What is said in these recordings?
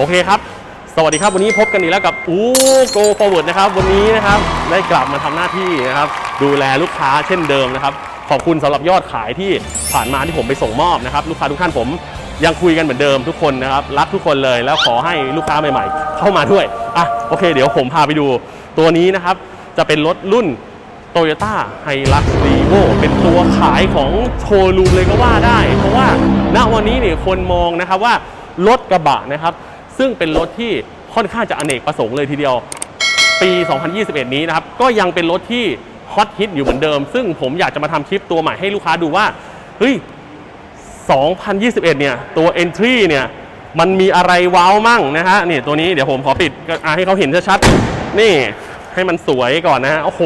โอเคครับ สวัสดีครับวันนี้พบกันอีกแล้วกับอู้โกฟอร์เวิร์ดนะครับ วันนี้นะครับได้กลับมาทำหน้าที่นะครับ ดูแลลูกค้าเช่นเดิมนะครับ ขอบคุณสำหรับยอดขายที่ผ่านมาที่ผมไปส่งมอบนะครับ ลูกค้าทุกท่านผมยังคุยกันเหมือนเดิมทุกคนนะครับ รักทุกคนเลยแล้วขอให้ลูกค้าใหม่ๆ เข้ามาด้วยอะโอเค เดี๋ยวผมพาไปดู ตัวนี้นะครับ จะเป็นรถรุ่นโตโยต้าไฮลักซ์รีโวเป็นตัวขายของโชว์รูมเลยก็ว่าได้ เพราะว่าณวันนี้เนี่ยคนมองนะครับว่ารถกระบะนะครับ ซึ่งเป็นรถที่ค่อนข้างจะอเนกประสงค์เลยทีเดียว ปี 2021 นี้นะครับ ก็ยังเป็นรถที่ฮอตฮิตอยู่เหมือนเดิม ซึ่งผมอยากจะมาทำคลิปตัวใหม่ให้ลูกค้าดูว่า เฮ้ย 2021 เนี่ย ตัว Entry เนี่ย มันมีอะไรว้าวมั่งนะฮะ นี่ตัวนี้เดี๋ยวผมขอปิดให้เขาเห็นชัดๆ นี่ให้มันสวยก่อนนะฮะ โอ้โห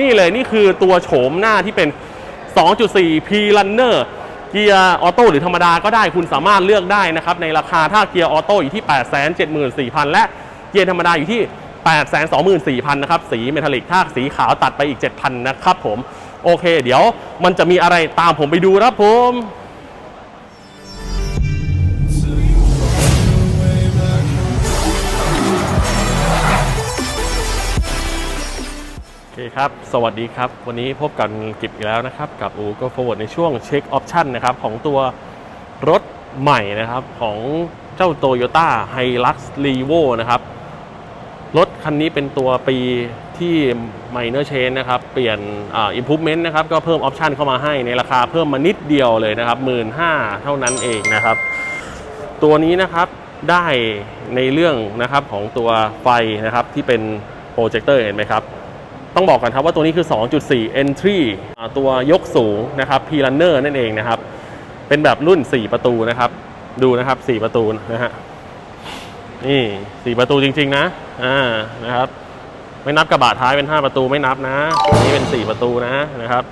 นี่เลยนี่คือตัวโฉมหน้าที่เป็น 2.4 P Runner เกียร์ออโต้หรือธรรมดาก็ได้คุณสามารถเลือกได้นะครับในราคาถ้าเกียร์ออโต้อยู่ที่ 874,000 และเกียร์ธรรมดาอยู่ที่ 824,000 นะครับ สีเมทัลลิกถ้าสีขาวตัดไปอีก 7,000 นะครับผม โอเค เดี๋ยวมันจะมีอะไรตามผมไปดูครับผม โอเครับ สวัสดีครับ วันนี้พบกันกิบอีกแล้วนะครับ กับอูก็ forward ในช่วงเช็คออปชันนะครับ ของตัวรถใหม่นะครับ ของเจ้า Toyota Hilux Revo นะครับ รถคันนี้เป็นตัวปีที่ minor change นะครับ เปลี่ยนอ่า improvement นะครับ ก็เพิ่มออปชันเข้ามาให้ในราคาเพิ่มมานิดเดียวเลยนะครับ 1 5ื่นเท่านั้นเองนะครับ ตัวนี้นะครับได้ในเรื่องนะครับของตัวไฟนะครับที่เป็นโปรเจคเตอร์เห็นไหมครับ ต้องบอกกันครับว่าตัวนี้คือ 2.4 entry อ่าตัวยกสูงนะครับ P runner นั่นเองนะครับ เป็นแบบรุ่น 4 ประตูนะครับ ดูนะครับ 4 ประตูนะฮะนี่ 4 ประตูจริง ๆ นะอ่านะครับ ไม่นับกระบะท้ายเป็น 5 ประตูไม่นับนะอันนี้เป็น 4 ประตูนะนะครับ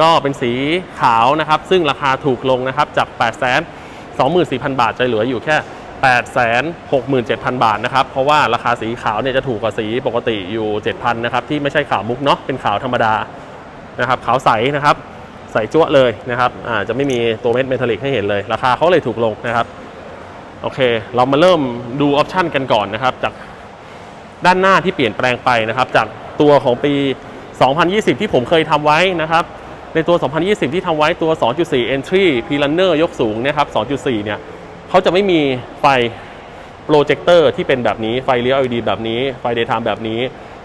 ก็เป็นสีขาวนะครับ ซึ่งราคาถูกลงนะครับจาก 8 2 4 0 0 0 บาทจะเหลืออยู่แค่ 8 6 7 0 0 0 บาทนะครับ เพราะว่าราคาสีขาวเนี่ยจะถูกกว่าสีปกติอยู่ 7,000นะครับที่ไม่ใช่ขาวมุกเนาะเป็นขาวธรรมดานะครับขาวใสนะครับใสจั่วเลยนะครับอ่าจะไม่มีตัวเม็ดเมทัลลิกให้เห็นเลย ราคาเขาเลยถูกลงนะครับโอเค เรามาเริ่มดูออปชันกันก่อนนะครับ จากด้านหน้าที่เปลี่ยนแปลงไปนะครับ จากตัวของปี 2020 ที่ผมเคยทำไว้นะครับ ในตัว 2020 ที่ทำไว้ตัว 2.4 entry p runner ยกสูงเนะครับ 2.4 เนี่ย เขาจะไม่มีไฟโปรเจคเตอร์ที่เป็นแบบนี้ไฟเลี้ยว LED แบบนี้ไฟ daytime แบบนี้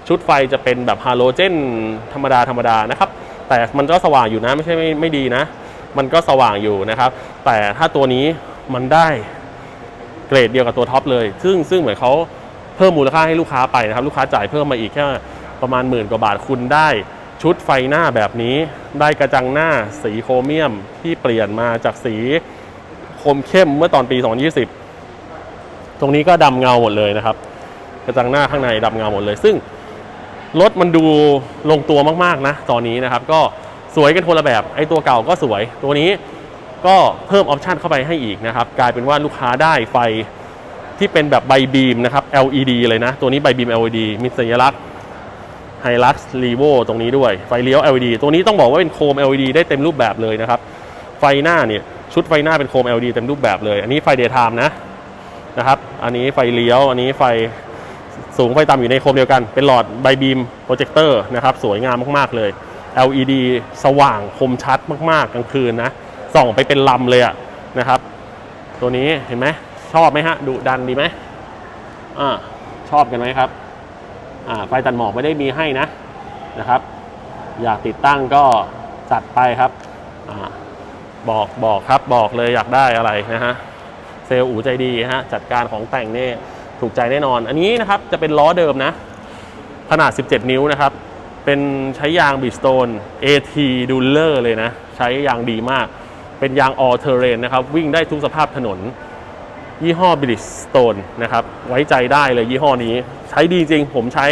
ชุดไฟจะเป็นแบบฮาโลเจนธรรมดาธรรมดานะครับ แต่มันก็สว่างอยู่นะไม่ใช่ไม่ไม่ดีนะ มันก็สว่างอยู่นะครับ แต่ถ้าตัวนี้มันได้เกรดเดียวกับตัวท็อปเลย ซึ่งซึ่งเหมือนเขาเพิ่มมูลค่าให้ลูกค้าไปนะครับ ลูกค้าจ่ายเพิ่มมาอีกแค่ประมาณหมื่นกว่าบาทคุณได้ชุดไฟหน้าแบบนี้ ได้กระจังหน้าสีโครเมียมที่เปลี่ยนมาจากสี คมเข้มเมื่อตอนปี 2020 ตรงนี้ก็ดำเงาหมดเลยนะครับ กระจังหน้าข้างในดำเงาหมดเลย ซึ่งรถมันดูลงตัวมากๆนะตอนนี้นะครับ ก็สวยกันคนละแบบ ไอ้ตัวเก่าก็สวย ตัวนี้ก็เพิ่มออปชันเข้าไปให้อีกนะครับ กลายเป็นว่าลูกค้าได้ไฟที่เป็นแบบใบบีมนะครับ LED เลยนะ ตัวนี้ใบบีม LED มีสัญลักษณ์ Hilux Revo ตรงนี้ด้วย ไฟเลี้ยว LED ตัวนี้ต้องบอกว่าเป็นโคม LED ได้เต็มรูปแบบเลยนะครับ ไฟหน้าเนี่ย ชุดไฟหน้าเป็นโคม LED เต็มรูปแบบเลย อันนี้ไฟ daytime นะนะครับ อันนี้ไฟเลี้ยว อันนี้ไฟสูงไฟต่ำอยู่ในโคมเดียวกัน เป็นหลอดใบบีมโปรเจคเตอร์นะครับ สวยงามมากๆเลย LED สว่างคมชัดมากๆกลางคืนนะ ส่องไปเป็นลำเลยอะนะครับ ตัวนี้เห็นไหมชอบไหมฮะดุดันดีไหมอ่าชอบกันไหมครับอ่าไฟตัดหมอกไม่ได้มีให้นะนะครับ อยากติดตั้งก็จัดไปครับอ่า บอกบอกครับบอกเลยอยากได้อะไรนะฮะเซลล์อูใจดีฮะจัดการของแต่งนี่ถูกใจแน่นอน อันนี้นะครับจะเป็นล้อเดิมนะ ขนาด 17 นิ้วนะครับ เป็นใช้ยางบิสโตน AT d u l e r เลยนะ ใช้ยางดีมาก เป็นยาง all terrain นะครับ วิ่งได้ทุกสภาพถนน ยี่ห้อ Bridgestone นะครับ ไว้ใจได้เลยยี่ห้อนี้ ใช้ดีจริง ผมใช้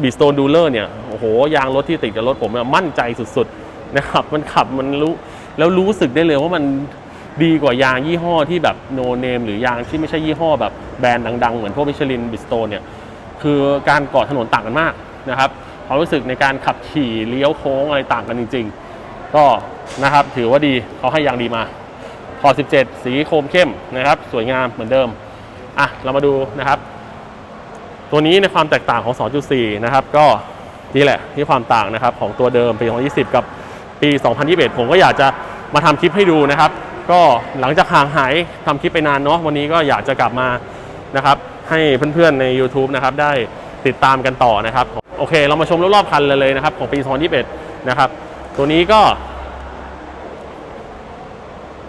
Bridgestone d u l e r เนี่ย โอ้โห ยางรถที่ติดกับรถผมมั่นใจสุดๆนะครับ มันขับมันรู้ แล้วรู้สึกได้เลยว่ามันดีกว่ายางยี่ห้อที่แบบ no name หรือยางที่ไม่ใช่ยี่ห้อแบบแบรนด์ดังๆ เหมือนพวกมิชลินบิสโตนเนี่ยคือการเกาะถนนต่างกันมากนะครับความรู้สึกในการขับขี่เลี้ยวโค้งอะไรต่างกันจริง ๆ ก็นะครับถือว่าดีเขาให้ยางดีมาพอ17 สีโครมเข้มนะครับ สวยงามเหมือนเดิมอะเรามาดูนะครับ ตัวนี้ในความแตกต่างของ 2.4 นะครับ ก็นี่แหละที่ความต่างนะครับของตัวเดิมปี 2020 กับ ปี 2021 ผมก็อยากจะมาทำคลิปให้ดูนะครับ ก็หลังจากห่างหายทำคลิปไปนานเนาะวันนี้ก็อยากจะกลับมานะครับ ให้เพื่อนๆใน YouTube นะครับได้ติดตามกันต่อนะครับ โอเค เรามาชมรอบๆคันเลยเลยนะครับของปี 2021 นะครับ ตัวนี้ก็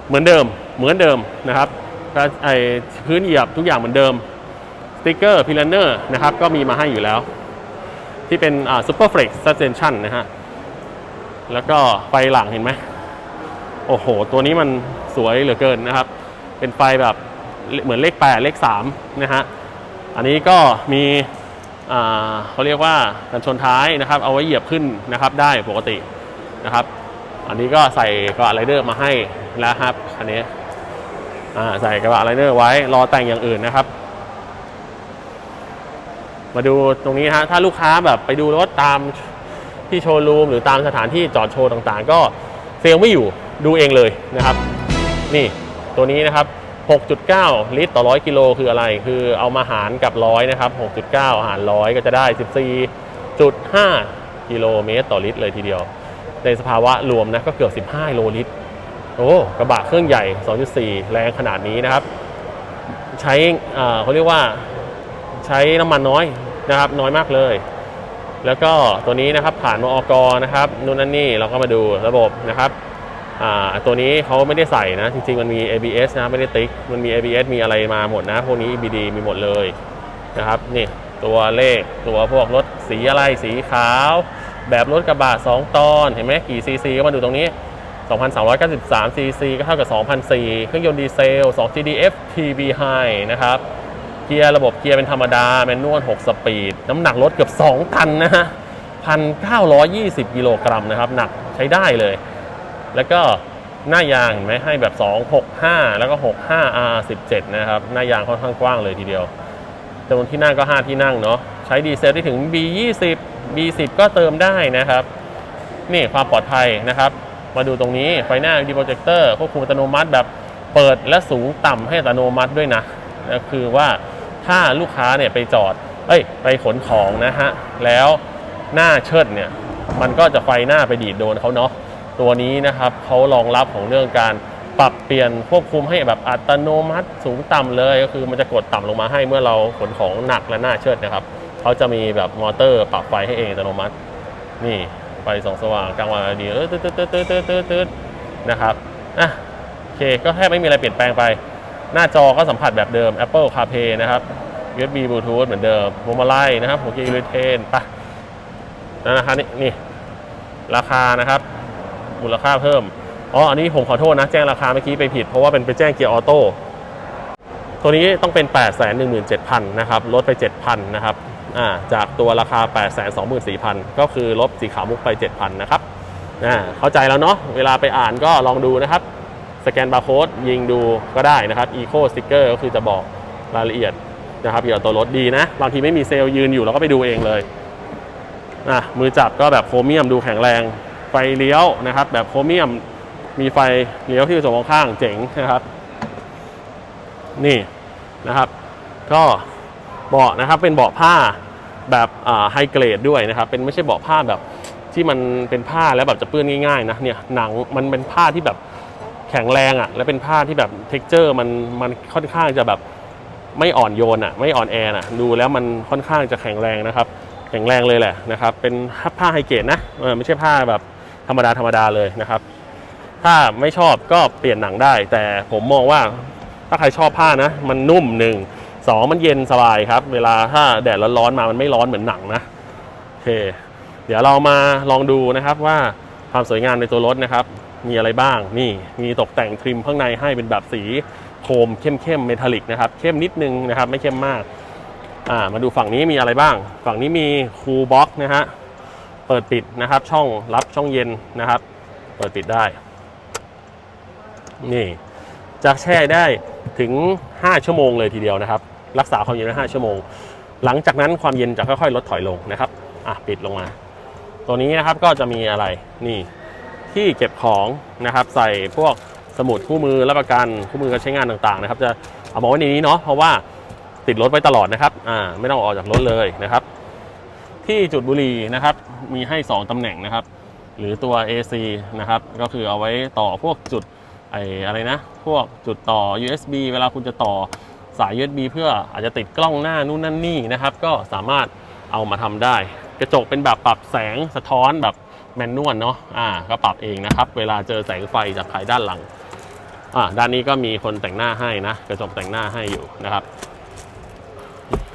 เหมือนเดิมเหมือนเดิมนะครับไอพื้นเหยียบทุกอย่างเหมือนเดิมสติ๊กเกอร์พิลเนอร์นะครับก็มีมาให้อยู่แล้ว ที่เป็นอ่าซูเปอร์เฟล็กซ์ซัสเซนชั่นนะฮะ แล้วก็ไฟหลังเห็นไหมโอ้โห ตัวนี้มันสวยเหลือเกินนะครับ เป็นไฟแบบเหมือนเลข 8 เลข3นะฮะ อันนี้ก็มีเขาเรียกว่ากันชนท้ายนะครับ เอาไว้เหยียบขึ้นนะครับได้ปกตินะครับ อันนี้ก็ใส่กระบะไรเดอร์มาให้แล้วครับอันนี้ใส่กระบะไรเดอร์ไว้รอแต่งอย่างอื่นนะครับ มาดูตรงนี้ฮะถ้าลูกค้าแบบไปดูรถตาม ที่โชว์รูมหรือตามสถานที่จอดโชว์ต่างๆ ก็เซลไม่อยู่ดูเองเลยนะครับ นี่ตัวนี้นะครับ 6.9 ลิตรต่อ 100 กิโลคืออะไร คือเอามาหารกับร้อยนะครับ 6.9 หารร้อยก็จะได้ 14.5 กิโลเมตรต่อลิตรเลยทีเดียว ในสภาวะรวมนะก็เกือบ 15โลลิตร โอ้กระบะเครื่องใหญ่ 2.4 แรงขนาดนี้นะครับ ใช้เขาเรียกว่าใช้น้ำมันน้อยนะครับ น้อยมากเลย แล้วก็ตัวนี้นะครับผ่านมอกนะครับนู่นนั่นนี่เราก็มาดูระบบนะครับตัวนี้เขาไม่ได้ใส่นะ จริงๆ มันมี ABS นะไม่ได้ติ๊ก มันมี ABS มีอะไรมาหมดนะ พวกนี้ EBD มีหมดเลยนะครับนี่ตัวเลขตัวพวกรถสีอะไรสีขาว แบบรถกระบะ2 ตอนเห็นไหมกี่ซีซีก็มาดูตรงนี้ 2,393ซีซีก็เท่ากับ2,004เครื่องยนต์ดีเซล 2 GDF TB High นะครับ เกียร์ระบบเกียร์เป็นธรรมดา แมนนวล 6 สปีด น้ำหนักรถเกือบ 2 ตันนะฮะ 1,920 กิโลกรัมนะครับ หนักใช้ได้เลย แล้วก็หน้ายางไหมให้แบบ 2 6 5 แล้วก็ 65 R17 นะครับ หน้ายางค่อนข้างกว้างเลยทีเดียวจำนวนที่นั่งก็ 5 ที่นั่งเนาะ ใช้ดีเซลได้ถึง B20 B10 ก็เติมได้นะครับ นี่ความปลอดภัยนะครับ มาดูตรงนี้ ไฟหน้า LED โปรเจคเตอร์ควบคุมอัตโนมัติแบบเปิดและสูงต่ำให้อัตโนมัติด้วยนะก็คือว่า ถ้าลูกค้าเนี่ยไปจอด เอ้ย ไปขนของนะฮะ แล้วหน้าเชิดเนี่ย มันก็จะไฟหน้าไปดีดโดนเขาเนาะ ตัวนี้นะครับเขารองรับของเรื่องการปรับเปลี่ยนควบคุมให้แบบอัตโนมัติสูงต่ำเลย ก็คือมันจะกดต่ำลงมาให้เมื่อเราขนของหนักและหน้าเชิดนะครับเขาจะมีแบบมอเตอร์ปรับไฟให้เองอัตโนมัติ นี่ไฟสองสว่างกลางวันดีเออตืดตืดตืดตืดตืดตืดตืดนะครับอะโอเคก็แทบไม่มีอะไรเปลี่ยนแปลงไป หน้าจอก็สัมผัสแบบเดิม Apple CarPlay นะครับ USB Bluetooth เหมือนเดิมโมมาไลนะครับหัวเกียร์ยูเทนปะแล้วนะครับนี่นี่ ราคานะครับ มูลค่าเพิ่ม อ๋อ อันนี้ผมขอโทษนะ แจ้งราคาเมื่อกี้ไปผิด เพราะว่าเป็นไปแจ้งเกียร์ออโต้ตัวนี้ต้องเป็น 8 1 7 0 0 0 นะครับ ลดไป 7,000 นะครับอ่าจากตัวราคา 8 2 4 0 0 0 ก็คือลบสีขาวมุกไป 7,000 นะครับอ่าเข้าใจแล้วเนาะเวลาไปอ่านก็ลองดูนะครับ สแกนบาร์โค้ดยิงดูก็ได้นะครับ Eco Sticker ก็คือจะบอกรายละเอียดนะครับเกี่ยวกับตัวรถดีนะ บางทีไม่มีเซลล์ยืนอยู่เราก็ไปดูเองเลยอะมือจับก็แบบโครเมียมดูแข็งแรง ไฟเลี้ยวนะครับ แบบโครเมียมมีไฟเลี้ยวที่อยู่สองข้างเจ๋งนะครับ นี่นะครับ ก็เบาะนะครับเป็นเบาะผ้าแบบไฮเกรดด้วยนะครับ เป็นไม่ใช่เบาะผ้าแบบที่มันเป็นผ้าแล้วแบบจะเปื้อนง่ายๆนะเนี่ยหนังมันเป็นผ้าที่แบบ แข็งแรงอะ่ะ และเป็นผ้าที่แบบเท็กเจอร์มันมันค่อนข้างจะแบบไม่อ่อนโยนอะ่ะ ไม่อ่อนแอน่ะดูแล้วมันค่อนข้างจะแข็งแรงนะครับ แข็งแรงเลยแหละนะครับ เป็นผ้าไฮเกรดนะไม่ใช่ผ้าแบบธรรมดาธรรมดาเลยนะครับ ถ้าไม่ชอบก็เปลี่ยนหนังได้ แต่ผมมองว่าถ้าใครชอบผ้านะ มันนุ่มหนึ่งสองมันเย็นสบายครับ เวลาถ้าแดดร้อนๆมามันไม่ร้อนเหมือนหนังนะโอเค เดี๋ยวเรามาลองดูนะครับว่าความสวยงามในตัวรถนะครับ มีอะไรบ้างนี่มีตกแต่งทริมข้างในให้เป็นแบบสีโครมเข้มๆเมทัลลิกนะครับเข้มนิดนึงนะครับไม่เข้มมากอ่ามาดูฝั่งนี้มีอะไรบ้าง ฝั่งนี้มีคูลบ็อกนะฮะเปิดปิดนะครับช่องรับช่องเย็นนะครับ เปิดปิดได้ นี่จะแช่ได้ถึง 5 ชั่วโมงเลยทีเดียวนะครับ รักษาความเย็นได้5ชั่วโมง หลังจากนั้นความเย็นจะค่อยๆ ลดถอยลงนะครับอะปิดลงมา ตัวนี้นะครับก็จะมีอะไรนี่ ที่เก็บของนะครับ ใส่พวกสมุดคู่มือรับประกันคู่มือการใช้งานต่างๆนะครับ จะเอามาไว้ในนี้เนาะเพราะว่าติดรถไว้ตลอดนะครับอ่าไม่ต้องออกจากรถเลยนะครับ ที่จุดบุรีนะครับมีให้ 2ตำแหน่งนะครับ หรือตัว AC นะครับก็คือเอาไว้ต่อพวกจุดไออะไรนะ พวกจุดต่อ USB เวลาคุณจะต่อสาย USB เพื่ออาจจะติดกล้องหน้านู่นนั่นนี่นะครับ ก็สามารถเอามาทำได้ กระจกเป็นแบบปรับแสงสะท้อนแบบ แมนนวลเนาะอ่าก็ปรับเองนะครับ เวลาเจอแสงไฟจากภายด้านหลังอ่าด้านนี้ก็มีคนแต่งหน้าให้นะ กระจกแต่งหน้าให้อยู่นะครับ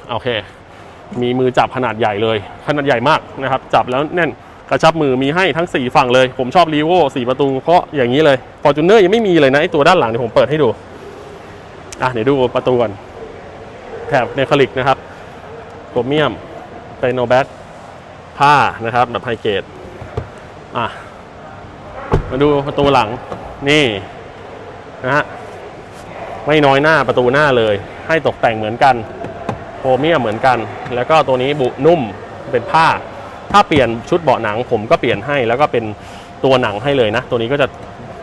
โอเค มีมือจับขนาดใหญ่เลย ขนาดใหญ่มากนะครับ จับแล้วแน่นกระชับมือมีให้ทั้ง 4 ฝั่งเลย ผมชอบรีโว4ประตูเพราะอย่างนี้เลยฟอร์จูเนอร์ยังไม่มีเลยนะไอตัวด้านหลังเดี๋ยวผมเปิดให้ดูอะเดี๋ยวดูประตูก่อนแถบเนคลิกนะครับโครเมียมไ i โนแบทผ้านะครับแบบไฮเกรด อะ มาดูประตูหลัง นี่นะฮะ ไม่น้อยหน้าประตูหน้าเลย ให้ตกแต่งเหมือนกัน โครเมียเหมือนกัน แล้วก็ตัวนี้บุนุ่มเป็นผ้า ถ้าเปลี่ยนชุดเบาะหนังผมก็เปลี่ยนให้ แล้วก็เป็นตัวหนังให้เลยนะ ตัวนี้ก็จะ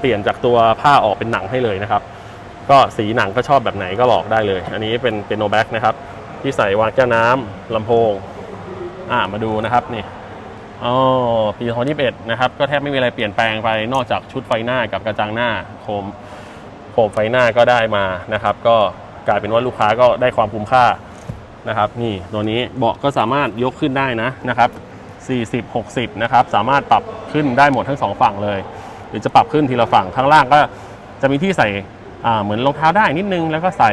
เปลี่ยนจากตัวผ้าออกเป็นหนังให้เลยนะครับ ก็สีหนังก็ชอบแบบไหนก็บอกได้เลย อันนี้เป็นเป็นโนแบ็กนะครับ ที่ใส่วางแก้วน้ำลำโพง อ่ามาดูนะครับนี่ อ๋อปี2021 นะครับ ก็แทบไม่มีอะไรเปลี่ยนแปลงไปนอกจากชุดไฟหน้ากับกระจังหน้าโคมโคมไฟหน้าก็ได้มานะครับ ก็กลายเป็นว่าลูกค้าก็ได้ความคุ้มค่านะครับ นี่ตัวนี้เบาะก็สามารถยกขึ้นได้นะนะครับ40 60 นะครับ สามารถปรับขึ้นได้หมดทั้งสองฝั่งเลย หรือจะปรับขึ้นทีละฝั่งข้างล่างก็จะมีที่ใส่เหมือนรองเท้าได้นิดนึง แล้วก็ใส่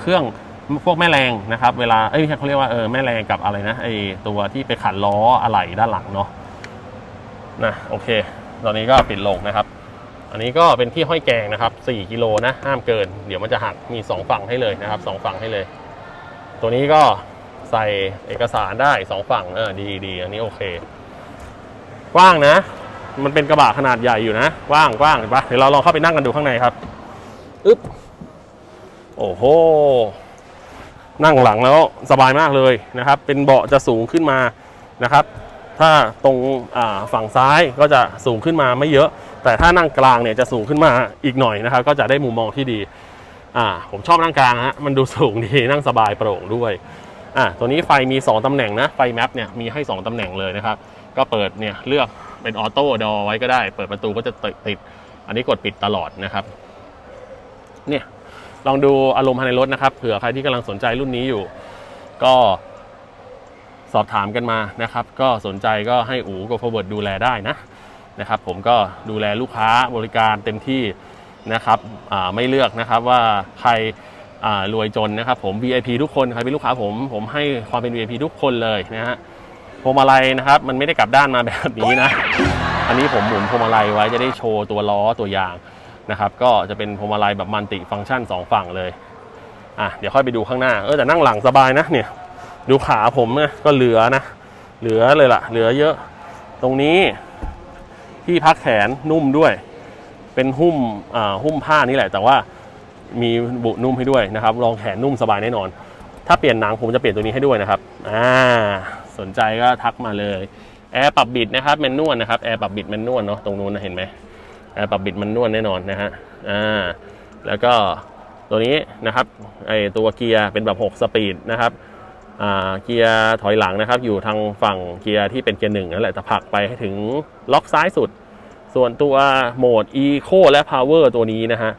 เครื่อง พวกแม่แรงนะครับเวลาเอ้ยเขาเรียกว่าเออแม่แรงกับอะไรนะไอตัวที่ไปขันล้ออะไหล่ด้านหลังเนาะนะโอเค ตอนนี้ก็ปิดลงนะครับ อันนี้ก็เป็นที่ห้อยแกงนะครับ 4กิโลนะห้ามเกิน เดี๋ยวมันจะหักมี 2 ฝั่งให้เลยนะครับสองฝั่งให้เลย ตัวนี้ก็ใส่เอกสารได้สองฝั่งเออดีดีอันนี้โอเค กว้างนะ มันเป็นกระบะขนาดใหญ่อยู่นะกว้างกว้างเห็นปะเดี๋ยวเราลองเข้าไปนั่งกันดูข้างในครับอึ๊บโอ้โห นั่งหลังแล้วสบายมากเลยนะครับ เป็นเบาะจะสูงขึ้นมานะครับ ถ้าตรงฝั่งซ้ายก็จะสูงขึ้นมาไม่เยอะ แต่ถ้านั่งกลางเนี่ยจะสูงขึ้นมาอีกหน่อยนะครับ ก็จะได้มุมมองที่ดีอ่าผมชอบนั่งกลางฮะมันดูสูงดีนั่งสบายโปร่งด้วยอ่าตัวนี้ไฟมี 2ตำแหน่งนะไฟแมปเนี่ยมีให้ 2ตำแหน่งเลยนะครับ ก็เปิดเนี่ยเลือกเป็นออโต้ดอไว้ก็ได้ เปิดประตูก็จะติด อันนี้กดปิดตลอดนะครับ เนี่ย ลองดูอารมณ์ภายในรถนะครับ เผื่อใครที่กำลังสนใจรุ่นนี้อยู่ ก็สอบถามกันมานะครับ ก็สนใจก็ให้อู๋กับฟอร์เวิร์ดดูแลได้นะนะครับ ผมก็ดูแลลูกค้าบริการเต็มที่นะครับไม่เลือกนะครับว่าใครรวยจนนะครับ ผม VIP ทุกคนใครเป็นลูกค้าผม ผมให้ความเป็น VIP ทุกคนเลยนะฮะพวงมาลัยนะครับ มันไม่ได้กลับด้านมาแบบนี้นะ อันนี้ผมหมุนพวงมาลัยไว้จะได้โชว์ตัวล้อตัวยาง นะครับก็จะเป็นพวงมาลัยแบบมัลติฟังก์ชัน 2 ฝั่งเลยอะเดี๋ยวค่อยไปดูข้างหน้าเออแต่นั่งหลังสบายนะเนี่ยดูขาผมนะก็เหลือนะ เหลือเลยล่ะ เหลือเยอะ ตรงนี้ที่พักแขนนุ่มด้วย เป็นหุ้มอ่าหุ้มผ้านี่แหละ แต่ว่ามีบุนุ่มให้ด้วยนะครับรองแขนนุ่มสบายแน่นอน ถ้าเปลี่ยนหนังผมจะเปลี่ยนตัวนี้ให้ด้วยนะครับอ่าสนใจก็ทักมาเลยแอร์ปรับบิดนะครับแมนนวลนะครับแอร์ปรับบิดแมนนวลเนาะตรงนู้นนะเห็นไหม ปรับบิดแมนนวลแน่นอนนะฮะอ่าแล้วก็ตัวนี้นะครับไอตัวเกียร์เป็นแบบ 6 สปีดนะครับอ่าเกียร์ถอยหลังนะครับ อยู่ทางฝั่งเกียร์ที่เป็นเกียร์หนึ่งนั่นแหละจะผลักไปให้ถึงล็อกซ้ายสุด ส่วนตัวโหมด Eco และ Power ตัวนี้นะฮะ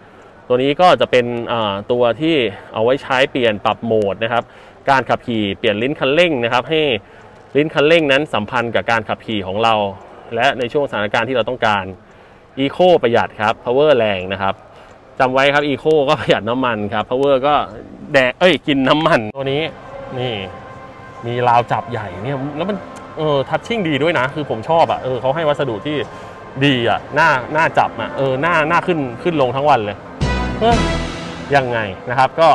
ตัวนี้ก็จะเป็นตัวที่เอาไว้ใช้เปลี่ยนปรับโหมดนะครับ การขับขี่เปลี่ยนลิ้นคันเร่งนะครับ ให้ลิ้นคันเร่งนั้นสัมพันธ์กับการขับขี่ของเรา และในช่วงสถานการณ์ที่เราต้องการ Eco ประหยัดครับ Power แรงนะครับจำไว้ครับ Eco ก็ประหยัดน้ำมันครับ Power ก็แดกเอ้ยกินน้ำมันตัวนี้นี่ มีราวจับใหญ่เนี่ยแล้วมันเออทัชชิ่งดีด้วยนะ คือผมชอบอะเออเขาให้วัสดุที่ดีอะหน้าหน้าจับอะเออหน้าหน้าขึ้นขึ้นลงทั้งวันเลยเฮ้ยยังไงนะครับก็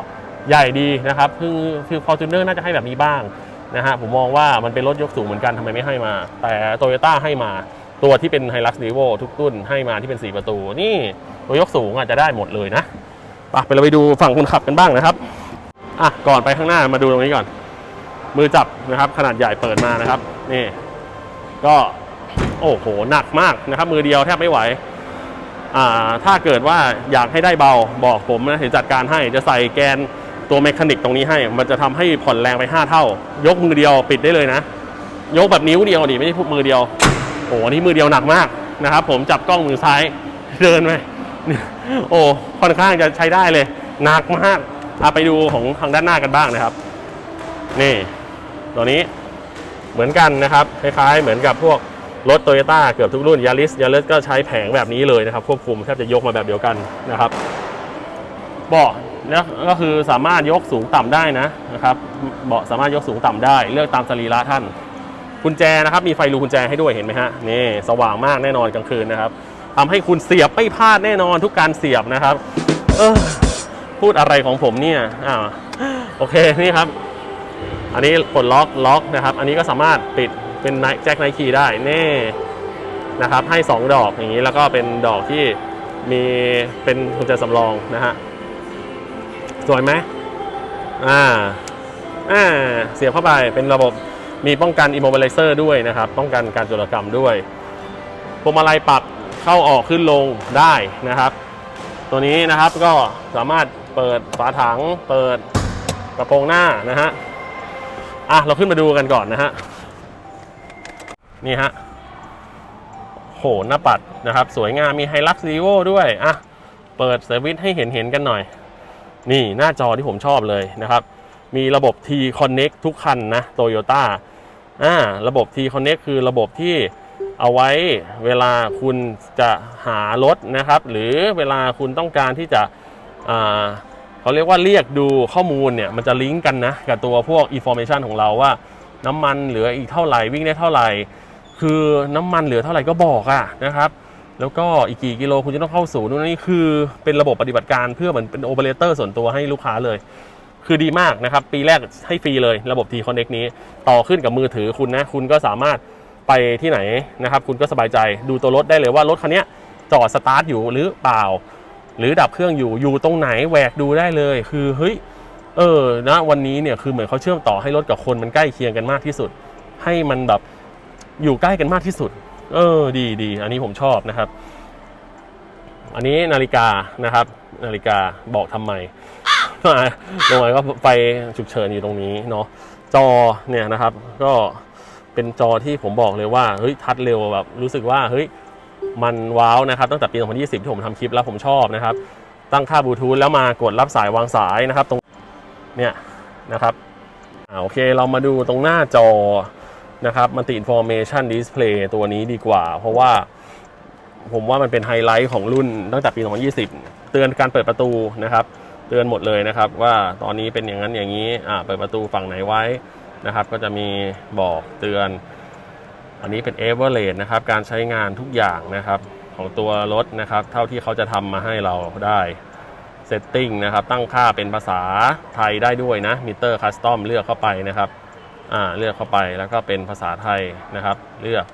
ใหญ่ดีนะครับคือคือฟอร์จูเนอร์น่าจะให้แบบนี้บ้างนะฮะผมมองว่ามันเป็นรถยกสูงเหมือนกันทำไมไม่ให้มา แต่โตโยต้าให้มา ตัวที่เป็นไฮลักซ์ดีโวทุกรุ่นให้มาที่เป็น 4 ประตู นี่ตัวยกสูงอาจจะได้หมดเลยนะไปไปเราไปดูฝั่งคนขับกันบ้างนะครับอะก่อนไปข้างหน้ามาดูตรงนี้ก่อน มือจับนะครับ ขนาดใหญ่เปิดมานะครับ นี่ ก็โอ้โหหนักมากนะครับ มือเดียวแทบไม่ไหวอ่าถ้าเกิดว่าอยากให้ได้เบาบอกผมนะเดี๋ยวจัดการให้จะใส่แกนตัวเมคานิกตรงนี้ให้ มันจะทำให้ผ่อนแรงไป 5 เท่า ยกมือเดียวปิดได้เลยนะ ยกแบบนิ้วเดียวดิไม่ใช่มือเดียว อ้โหอันนี่มือเดียวหนักมากนะครับ ผมจับกล้องมือซ้ายเดินไปเนี่ยโอ้ค่อนข้างจะใช้ได้เลยหนักมากเอาไปดูของทางด้านหน้ากันบ้างนะครับ นี่ตัวนี้เหมือนกันนะครับคล้ายๆ เหมือนกับพวกรถโตโยต้าเกือบทุกรุ่นยาริสยาริสก็ใช้แผงแบบนี้เลยนะครับ ควบคุมแทบจะยกมาแบบเดียวกันนะครับเบาะนี่ก็คือสามารถยกสูงต่ำได้นะนะครับเบาะสามารถยกสูงต่ำได้ เลือกตามสรีระท่าน กุญแจนะครับมีไฟรูกุญแจให้ด้วยเห็นไหมฮะนี่สว่างมากแน่นอนกลางคืนนะครับทำให้คุณเสียบไม่พลาดแน่นอนทุกการเสียบนะครับ เออพูดอะไรของผมเนี่ยอ้าวโอเคนี่ครับ อันนี้ปลดล็อกล็อกนะครับ อันนี้ก็สามารถปิดเป็นไนแจ็คไนคีได้เน่นะครับ ให้ 2 ดอกอย่างนี้แล้วก็เป็นดอกที่มีเป็นกุญแจสำรองนะฮะสวยไหมอ่าอ่าเสียบเข้าไปเป็นระบบ มีป้องกัน immobilizer ด้วยนะครับ ป้องกันการจุลกรรมด้วยพวงมาลัยปรับเข้าออกขึ้นลงได้นะครับ ตัวนี้นะครับก็สามารถเปิดฝาถัง เปิดกระโปรงหน้านะฮะอะเราขึ้นมาดูกันก่อนนะฮะนี่ฮะโหหน้าปัดนะครับ สวยงามมีไฮลักซ์รีโวด้วยอะเปิดเซอร์วิสให้เห็นเห็นๆกันหน่อย นี่หน้าจอที่ผมชอบเลยนะครับ มีระบบ T Connect ทุกคันนะ Toyota อ่าระบบ T Connect คือระบบที่เอาไว้เวลาคุณจะหารถนะครับ หรือเวลาคุณต้องการที่จะอ่าเขาเรียกว่าเรียกดูข้อมูลเนี่ยมันจะลิงก์กันนะกับตัวพวก information ของเราว่า น้ำมันเหลืออีกเท่าไหร่วิ่งได้เท่าไหร่ คือน้ำมันเหลือเท่าไหร่ก็บอกอะนะครับแล้วก็อีกกี่กิโลคุณจะต้องเข้าศูนย์นู่นนนี่คือเป็นระบบปฏิบัติการเพื่อเหมือนเป็นโอเปอเรเตอร์ส่วนตัวให้ลูกค้าเลย คือดีมากนะครับ ปีแรกให้ฟรีเลยระบบ T Connect นี้ ต่อขึ้นกับมือถือคุณนะ คุณก็สามารถไปที่ไหนนะครับ คุณก็สบายใจดูตัวรถได้เลยว่ารถคันนี้จอดสตาร์ทอยู่หรือเปล่า หรือดับเครื่องอยู่อยู่ตรงไหนแหวกดูได้เลย คือเฮ้ยเออนะวันนี้เนี่ยคือเหมือนเขาเชื่อมต่อให้รถกับคนมันใกล้เคียงกันมากที่สุด ให้มันแบบอยู่ใกล้กันมากที่สุด เออดีดีอันนี้ผมชอบนะครับ อันนี้นาฬิกานะครับ นาฬิกาบอกทำไม ลงมาก็ไฟฉุกเฉินอยู่ตรงนี้เนาะจอเนี่ยนะครับ ก็เป็นจอที่ผมบอกเลยว่าเฮ้ยทัดเร็วแบบรู้สึกว่าเฮ้ยมันว้าวนะครับตั้งแต่ปี 2020 ที่ผมทำคลิปแล้วผมชอบนะครับ ตั้งค่าบลูทูธแล้วมากดรับสายวางสายนะครับ ตรงเนี่ยนะครับอ่าโอเคเรามาดูตรงหน้าจอนะครับมันติ information display ตัวนี้ดีกว่า เพราะว่าผมว่ามันเป็นไฮไลท์ของรุ่นตั้งแต่ปี 2020 เตือนการเปิดประตูนะครับ ตือนหมดเลยนะครับ ว่าตอนนี้เป็นอย่างนั้นอย่างนี้อ่าเปิดประตูฝั่งไหนไว้นะครับ ก็จะมีบอกเตือน อันนี้เป็น e v e r a g e นะครับ การใช้งานทุกอย่างนะครับ ของตัวรถนะครับ เท่าที่เขาจะทำมาให้เราได้ Setting นะครับ ตั้งค่าเป็นภาษาไทยได้ด้วยนะมิเตอร์คัสตอมเลือกเข้าไปนะครับอ่าเลือกเข้าไปแล้วก็เป็นภาษาไทยนะครับ เลือก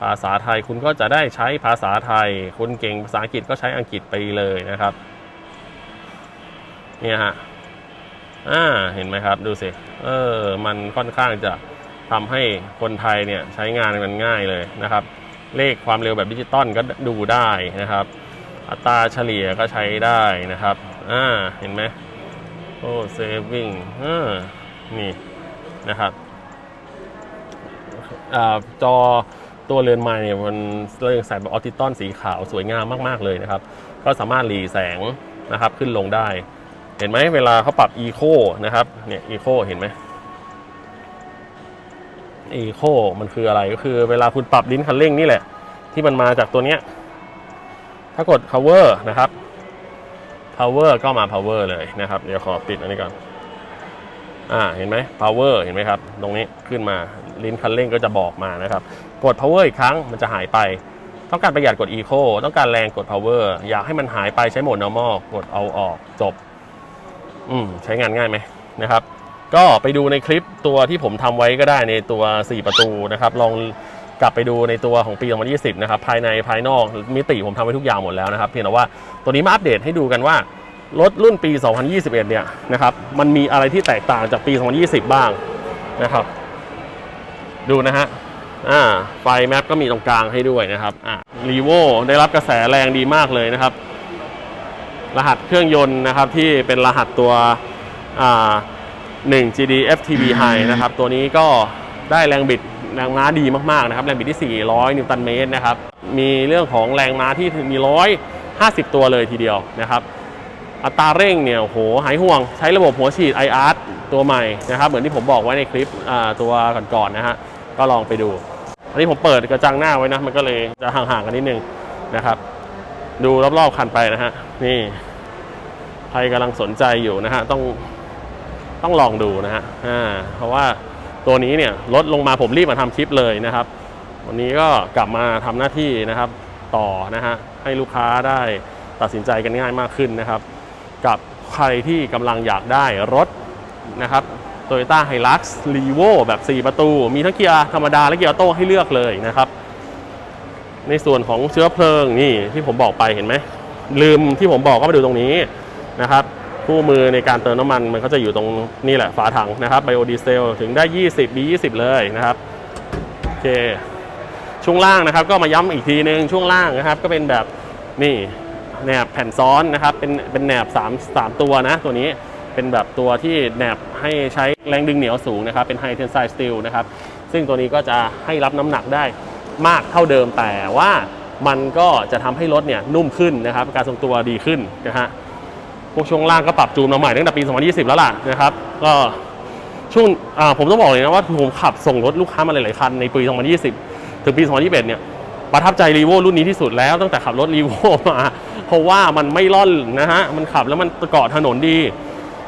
ภาษาไทยคุณก็จะได้ใช้ภาษาไทย คุณเก่งภาษาอังกฤษก็ใช้อังกฤษไปเลยนะครับ เนี่ยฮะอ่าเห็นไหมครับดูสิเออมันค่อนข้างจะทำให้คนไทยเนี่ยใช้งานมันง่ายเลยนะครับ เลขความเร็วแบบดิจิตอลก็ดูได้นะครับ อัตราเฉลี่ยก็ใช้ได้นะครับอ่าเห็นไหมโอ้เซฟวิ่งอ่านี่นะครับอ่าจอตัวเรือนไม้เนี่ยมันเรื่องใส่แบบออติตอนสีขาวสวยงามมาก ๆ เลยนะครับ ก็สามารถหลีแสงนะครับขึ้นลงได้ เห็นไหมเวลาเขาปรับ Eco นะครับเนี่ย Eco เห็นไหม Eco มันคืออะไรก็คือเวลาคุณปรับลิ้นคันเร่งนี่แหละ ที่มันมาจากตัวเนี้ยถ้ากด power นะครับ power ก็มา power เลยนะครับ เดี๋ยวขอปิดอันนี้ก่อน อ่า เห็นไหม power เห็นไหมครับ ตรงนี้ขึ้นมา ลิ้นคันเร่งก็จะบอกมานะครับ กด power อีกครั้งมันจะหายไป ต้องการประหยัดกด eco ต้องการแรงกด power อยากให้มันหายไปใช้โหมด normal กดเอาออกจบ อืมใช้งานง่ายไหมนะครับ ก็ไปดูในคลิปตัวที่ผมทำไว้ก็ได้ในตัว 4 ประตูนะครับ ลองกลับไปดูในตัวของปี 2020 นะครับ ภายในภายนอกมิติผมทำไว้ทุกอย่างหมดแล้วนะครับ เพียงแต่ว่าตัวนี้มาอัปเดตให้ดูกันว่า รถรุ่นปี 2021 เนี่ยนะครับ มันมีอะไรที่แตกต่างจากปี 2020 บ้างนะครับ ดูนะฮะอ่าไฟแมปก็มีตรงกลางให้ด้วยนะครับอ่ารีโวได้รับกระแสแรงดีมากเลยนะครับ รหัสเครื่องยนต์นะครับที่เป็นรหัสตัวอ่า1 GD FTB High นะครับตัวนี้ก็ได้แรงบิดแรงม้าดีมากๆนะครับแรงบิดที่ 400 นิวตันเมตรนะครับมีเรื่องของแรงม้าที่มี 150 ตัวเลยทีเดียวนะครับอัตราเร่งเนี่ยโอ้โหหายห่วงใช้ระบบหัวฉีด IR ตัวใหม่นะครับเหมือนที่ผมบอกไว้ในคลิปอ่าตัวก่อนๆนะฮะก็ลองไปดูอันนี้ผมเปิดกระจังหน้าไว้นะมันก็เลยจะห่างๆกันนิดนึงนะครับ ดูรอบๆคันไปนะฮะ นี่ใครกำลังสนใจอยู่นะฮะ ต้องต้องลองดูนะฮะอ่าเพราะว่าตัวนี้เนี่ยลดลงมาผมรีบมาทำคลิปเลยนะครับ วันนี้ก็กลับมาทำหน้าที่นะครับ ต่อนะฮะ ให้ลูกค้าได้ตัดสินใจกันง่ายมากขึ้นนะครับ กับใครที่กำลังอยากได้รถนะครับ Toyota Hilux Revo แบบ 4 ประตู มีทั้งเกียร์ธรรมดาและเกียร์ออโต้ให้เลือกเลยนะครับ ในส่วนของเชื้อเพลิงนี่ที่ผมบอกไปเห็นไหมลืมที่ผมบอกก็มาดูตรงนี้นะครับคู่มือในการเติมน้ำมันมันก็จะอยู่ตรงนี่แหละฝาถังนะครับไบโอดีเซลถึงได้ 20 B20 เลยนะครับโอเคช่วงล่างนะครับ ก็มาย้ำอีกทีนึงช่วงล่างนะครับ ก็เป็นแบบนี่แหนบแผ่นซ้อนนะครับ เป็นเป็นแหนบ3 3ตัวนะ ตัวนี้เป็นแบบตัวที่แหนบให้ใช้แรงดึงเหนียวสูงนะครับ เป็นไฮเทนไซสตีลนะครับ ซึ่งตัวนี้ก็จะให้รับน้ำหนักได้ มากเท่าเดิมแต่ว่ามันก็จะทำให้รถเนี่ยนุ่มขึ้นนะครับ การทรงตัวดีขึ้นนะฮะพวกช่วงล่างก็ปรับจูนมาใหม่ตั้งแต่ปี 2020 แล้วล่ะนะครับ ก็ช่วงอ่าผมต้องบอกเลยนะว่าผมขับส่งรถลูกค้ามาหลายๆคันในปี 2020 ถึงปี 2021 เนี่ยประทับใจรีโวรุ่นนี้ที่สุดแล้วตั้งแต่ขับรถรีโวมา เพราะว่ามันไม่ล่อนนะฮะมันขับแล้วมันเกาะถนนดี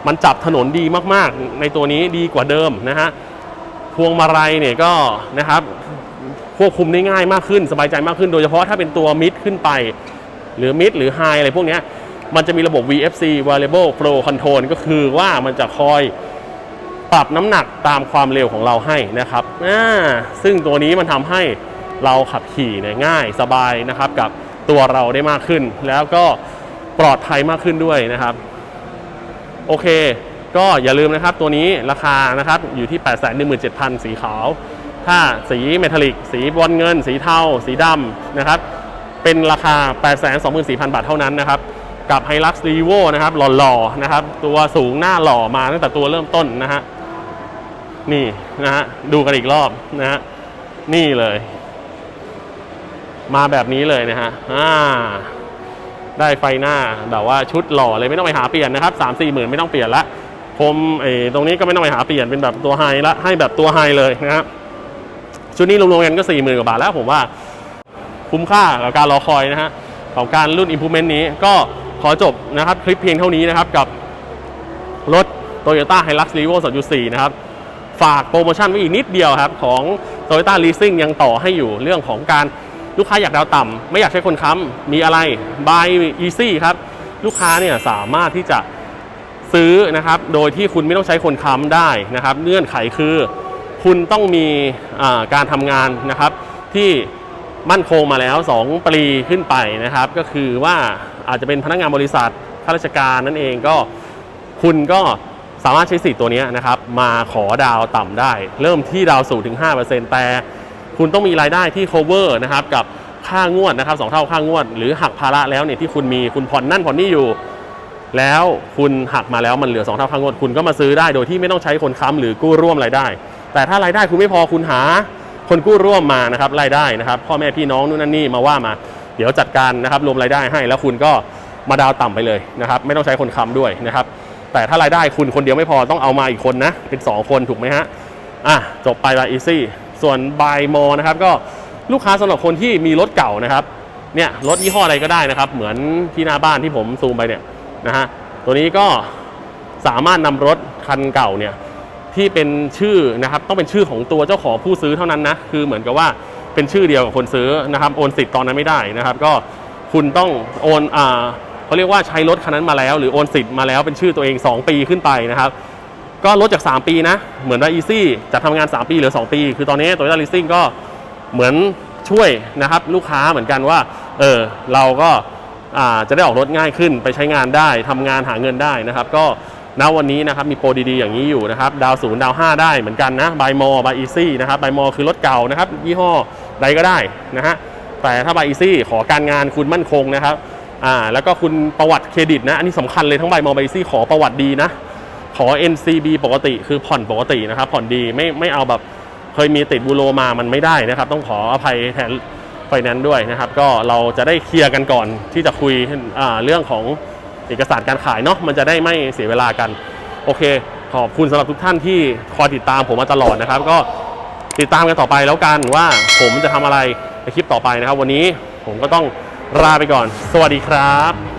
มันจับถนนดีมากๆ ในตัวนี้ดีกว่าเดิมนะฮะพวงมาลัยเนี่ยก็นะครับ ควบคุมได้ง่ายมากขึ้นสบายใจมากขึ้น โดยเฉพาะถ้าเป็นตัวมิดขึ้นไป หรือมิดหรือไฮอะไรพวกนี้มันจะมีระบบ VFC Variable Flow Control ก็คือว่ามันจะคอยปรับน้ำหนักตามความเร็วของเราให้นะครับซึ่งตัวนี้มันทำให้เราขับขี่เนี่ยง่ายสบายนะครับกับตัวเราได้มากขึ้น แล้วก็ปลอดภัยมากขึ้นด้วยนะครับ โอเค ก็อย่าลืมนะครับตัวนี้ราคานะครับอยู่ที่ 8 1 7 0 0 0 สีขาว ถ้า สีเมทัลลิก สีบอลเงิน สีเทา สีดำนะครับ เป็นราคา 8 2 4 0 0 0 บาทเท่านั้นนะครับ กับ h i l u x r e v o นะครับหล่อๆนะครับ ตัวสูงหน้าหล่อมาตั้งแต่ตัวเริ่มต้นนะฮะ นี่นะฮะ ดูกันอีกรอบนะฮะ นี่เลย มาแบบนี้เลยนะฮะ อ่า ได้ไฟหน้าแบบว่าชุดหล่อเลยไม่ต้องไปหาเปลี่ยนนะครับสามสี่หมื่นไม่ต้องเปลี่ยนละผมไอ้ตรงนี้ก็ไม่ต้องไปหาเปลี่ยนเป็นแบบตัวไฮละให้แบบตัวไฮเลยนะครับ ชุดนี้รวมๆกันก็สี่หมื่นกว่าบาทแล้วผมว่าคุ้มค่ากับการรอคอยนะฮะของการรุ่น Improvement นี้ก็ขอจบนะครับคลิปเพียงเท่านี้นะครับกับรถ Toyota Hilux Revo 2.4 นะครับ ฝากโปรโมชั่นไว้อีกนิดเดียวครับ ของ Toyota Leasing ยังต่อให้อยู่เรื่องของการลูกค้าอยากดาวต่ำไม่อยากใช้คนค้ำมีอะไร Buy Easy ครับ ลูกค้าเนี่ยสามารถที่จะซื้อนะครับ โดยที่คุณไม่ต้องใช้คนค้ำได้นะครับ เงื่อนไขคือ คุณต้องมีการทำงานนะครับ ที่มั่นคงมาแล้ว 2ปีขึ้นไปนะครับ ก็คือว่าอาจจะเป็นพนักงานบริษัทข้าราชการนั่นเองก็คุณก็สามารถใช้สิทธิ์ตัวนี้นะครับ มาขอดาวต่ำได้ เริ่มที่ดาวสูงถึง 5%แต่คุณต้องมีรายได้ที่ cover นะครับกับค่างวดนะครับสองเท่าค่างวด หรือหักภาระแล้วเนี่ยที่คุณมีคุณผ่อนนั่นผ่อนนี่อยู่ แล้วคุณหักมาแล้วมันเหลือสองเท่าค่างวดคุณก็มาซื้อได้โดยที่ไม่ต้องใช้คนค้ำหรือกู้ร่วมรายได้ แต่ถ้ารายได้คุณไม่พอคุณหาคนกู้ร่วมมานะครับรายได้นะครับพ่อแม่พี่น้องนู่นนั่นนี่มาว่ามา เดี๋ยวจัดการนะครับรวมรายได้ให้แล้วคุณก็มาดาวต่ำไปเลยนะครับไม่ต้องใช้คนค้ำด้วยนะครับแต่ถ้ารายได้คุณคนเดียวไม่พอต้องเอามาอีกคนนะเป็น 2 คนถูกไหมฮะอะจบไปบายอีซี่ส่วนบายมอนะครับก็ลูกค้าสำหรับคนที่มีรถเก่านะครับเนี่ยรถยี่ห้ออะไรก็ได้นะครับ เหมือนที่หน้าบ้านที่ผมซูมไปเนี่ยนะฮะตัวนี้ก็สามารถนำรถคันเก่าเนี่ย ที่เป็นชื่อนะครับต้องเป็นชื่อของตัวเจ้าของผู้ซื้อเท่านั้นนะคือเหมือนกับว่าเป็นชื่อเดียวกับคนซื้อนะครับโอนสิทธิ์ตอนนั้นไม่ได้นะครับ ก็คุณต้องโอนอ่าเขาเรียกว่าใช้รถคันนั้นมาแล้ว หรือโอนสิทธิ์มาแล้วเป็นชื่อตัวเอง 2 ปีขึ้นไปนะครับก็ลดจาก 3 ปีนะ เหมือนว่า Easy จะทำงาน 3 ปีหรือ 2 ปี คือตอนนี้ Toyota Leasing ก็เหมือนช่วยนะครับลูกค้าเหมือนกันว่าเออเราก็อ่าจะได้ออกรถง่ายขึ้นไปใช้งานได้ทำงานหาเงินได้นะครับ ก็ ณวันนี้นะครับมีโปรดีๆอย่างนี้อยู่นะครับดาวศูนย์ดาวห้าได้เหมือนกันนะบายมอบายอีซี่นะครับบายมอคือรถเก่านะครับยี่ห้อใดก็ได้นะฮะแต่ถ้าบายอีซี่ขอการงานคุณมั่นคงนะครับอ่าแล้วก็คุณประวัติเครดิตนะอันนี้สำคัญเลยทั้งใบมอใบซี่ขอประวัติดีนะขอ NCB ปกติคือผ่อนปกตินะครับผ่อนดีไม่ไม่เอาแบบเคยมีติดบูโรมามันไม่ได้นะครับ ต้องขออภัยแทนไฟแนนซ์ด้วยนะครับ ก็เราจะได้เคลียร์กันก่อนที่จะคุยอ่าเรื่องของ เอกสารการขายเนาะมันจะได้ไม่เสียเวลากัน โอเค ขอบคุณสำหรับทุกท่านที่คอยติดตามผมมาตลอดนะครับ ก็ติดตามกันต่อไปแล้วกันว่าผมจะทำอะไรในคลิปต่อไปนะครับ วันนี้ผมก็ต้องลาไปก่อน สวัสดีครับ